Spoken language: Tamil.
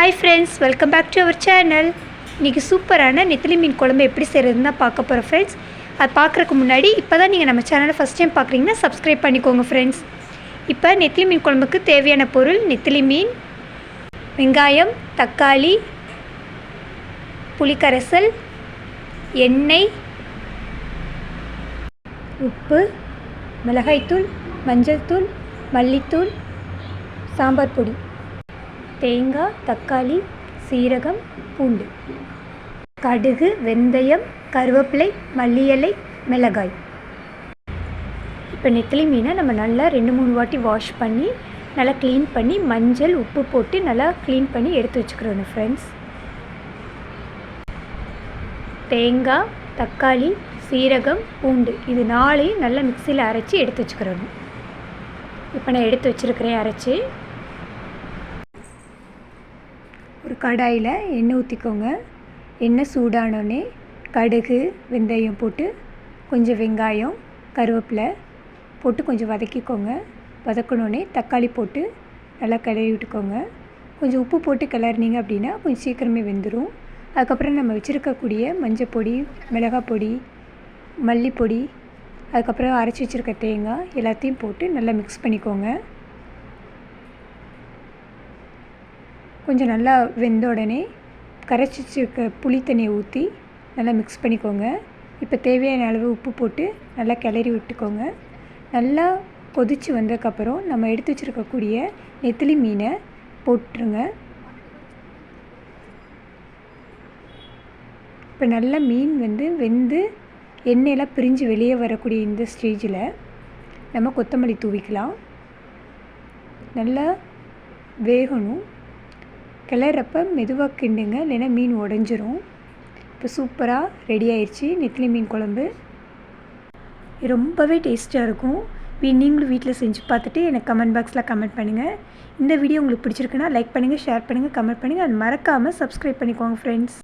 Hi friends welcome back to our channel இன்றைக்கி சூப்பரான நெத்திலி மீன் குழம்பு எப்படி செய்கிறதுன்னு தான் பார்க்க போகிறோம் ஃப்ரெண்ட்ஸ் அது பார்க்குறக்கு முன்னாடி இப்போ தான் நீங்கள் நம்ம சேனலை ஃபஸ்ட் டைம் பார்க்குறீங்கன்னா சப்ஸ்கிரைப் பண்ணிக்கோங்க ஃப்ரெண்ட்ஸ் இப்போ நெத்திலி மீன் குழம்புக்கு தேவையான பொருள் நெத்திலி மீன் வெங்காயம் தக்காளி புளிக்கரைசல் எண்ணெய் உப்பு மிளகாய்த்தூள் மஞ்சள் தூள் மல்லித்தூள் சாம்பார் பொடி. தேங்காய் தக்காளி சீரகம் பூண்டு. கடுகு வெந்தயம் கருவேப்பிலை மல்லி இலை மிளகாய். இப்போ நெத்திலி மீனை நம்ம நல்லா ரெண்டு மூணு வாட்டி வாஷ் பண்ணி நல்லா க்ளீன் பண்ணி மஞ்சள் உப்பு போட்டு நல்லா க்ளீன் பண்ணி எடுத்து வச்சுக்கிறோம் ஃப்ரெண்ட்ஸ் தேங்காய் தக்காளி சீரகம் பூண்டு இது நாளையும் நல்லா மிக்சியில் அரைச்சி எடுத்து வச்சுக்கிறோம் இப்போ நான் எடுத்து வச்சுருக்கிறேன் அரைச்சி. ஒரு கடாயில் எண்ணெய் ஊற்றிக்கோங்க எண்ணெய் சூடானோடனே கடுகு வெந்தயம் போட்டு கொஞ்சம் வெங்காயம் கருவேப்பிலை போட்டு கொஞ்சம் வதக்கிக்கோங்க. வதக்கணுன்னே தக்காளி போட்டு நல்லா கிளறி விட்டுக்கோங்க. கொஞ்சம் உப்பு போட்டு கிளறினீங்க அப்படின்னா கொஞ்சம் சீக்கிரமே வெந்துடும் அதுக்கப்புறம் நம்ம வச்சுருக்கக்கூடிய மஞ்சள் பொடி மிளகாய் பொடி மல்லிப்பொடி அதுக்கப்புறம் அரைச்சி வச்சுருக்க தேங்காய் எல்லாத்தையும் போட்டு நல்லா மிக்ஸ் பண்ணிக்கோங்க. கொஞ்சம் நல்லா வெந்த உடனே கரைச்சி வச்சுருக்க புளி தண்ணியை ஊற்றி நல்லா மிக்ஸ் பண்ணிக்கோங்க. இப்போ தேவையான அளவு உப்பு போட்டு நல்லா கிளறி விட்டுக்கோங்க. நல்லா கொதித்து வந்ததுக்கப்புறம் நம்ம எடுத்து வச்சுருக்கக்கூடிய நெத்திலி மீனை போட்டுருங்க. இப்போ நல்லா மீன் வந்து வெந்து எண்ணெயெல்லாம் பிரிஞ்சு வெளியே வரக்கூடிய இந்த ஸ்டேஜில் நம்ம கொத்தமல்லி தூவிக்கலாம். நல்லா வேகணும். கிளறப்ப மெதுவாக கிண்டுங்க இல்லைன்னா மீன் உடஞ்சிரும். இப்போ சூப்பராக ரெடி ஆயிடுச்சு நெத்திலி மீன் குழம்பு. ரொம்பவே டேஸ்ட்டாக இருக்கும். வீ நீங்களும் வீட்டில் செஞ்சு பார்த்துட்டு எனக்கு கமெண்ட் பாக்ஸில் கமெண்ட் பண்ணுங்கள் இந்த வீடியோ உங்களுக்கு பிடிச்சிருக்குன்னா லைக் பண்ணுங்கள் ஷேர் பண்ணுங்கள் கமெண்ட் பண்ணுங்கள் அது மறக்காமல் சப்ஸ்கிரைப் பண்ணிக்கோங்க ஃப்ரெண்ட்ஸ்